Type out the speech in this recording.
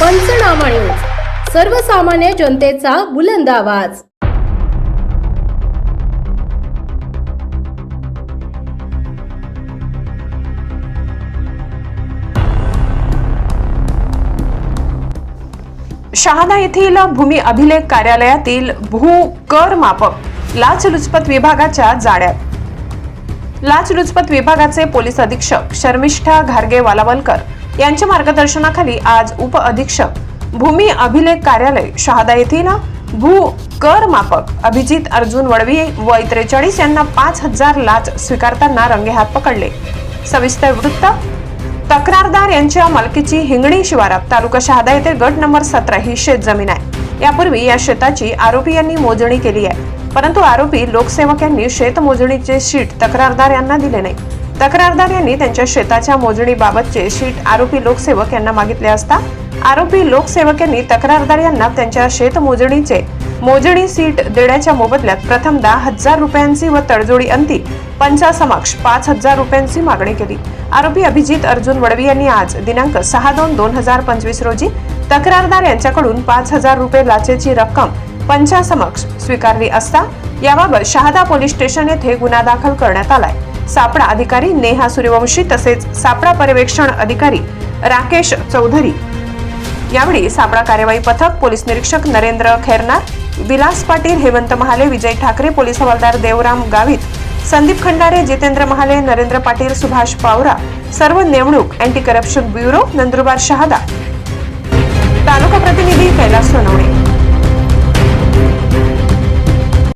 पंचनामा न्यूज. सर्वसामान्य जनतेचा बुलंद आवाज. शहादा येथील भूमी अभिलेख कार्यालयातील भू कर मापक लाचलुचपत विभागाच्या जाड्यात लाचलुचपत विभागाचे पोलीस अधीक्षक शर्मिष्ठा घारगे वालावलकर यांच्या मार्गदर्शनाखाली आज उप अधीक्षक भूमी अभिलेख कार्यालय शहादा येथील भू कर मापक अभिजित अर्जुन वडवी वय त्रेचाळीस यांना पाच हजार लाच स्वीकारताना रंगेहात पकडले. सविस्तर वृत्त. तक्रारदार यांच्या मालकीची हिंगणी शिवारात तालुका शहादा येथे गट नंबर सतरा ही शेत जमीन आहे. यापूर्वी या शेताची आरोपी यांनी मोजणी केली आहे. परंतु आरोपी लोकसेवक यांनी शेत मोजणीचे शीट तक्रारदार यांना दिले नाही. तक्रारदार यांनी त्यांच्या शेताच्या मोजणीबाबतचे शीट आरोपी लोकसेवक यांना मागितले असता आरोपी लोकसेवक यांनी तक्रारदार यांना त्यांच्या शेतमोजणीचे मोजणी सीट देण्याच्या मोबदल्यात प्रथम दहा हजार रुपयांची व तडजोडी अंती पंचासमक्ष पाच हजार रुपयांची मागणी केली. आरोपी अभिजित अर्जुन वडवी यांनी आज दिनांक सहा दोन दोन हजार पंचवीस रोजी तक्रारदार यांच्याकडून पाच हजार रुपये लाचेची रक्कम पंचासमक्ष स्वीकारली असता याबाबत शहादा पोलीस स्टेशन येथे गुन्हा दाखल करण्यात आलाय. सापडा अधिकारी नेहा सूर्यवंशी तसेच सापडा पर्यवेक्षण अधिकारी राकेश चौधरी. यावेळी सापळा कार्यवाही पथक पोलीस निरीक्षक नरेंद्र खैरनार विलास पाटील हेमंत महाले विजय ठाकरे पोलीस हवालदार देवराम गावित संदीप खंडारे जितेंद्र महाले नरेंद्र पाटील सुभाष पावरा सर्व नेमणूक anti corruption bureau Nandurbar Shahada. तालुका प्रतिनिधी कैलास सोनवणे.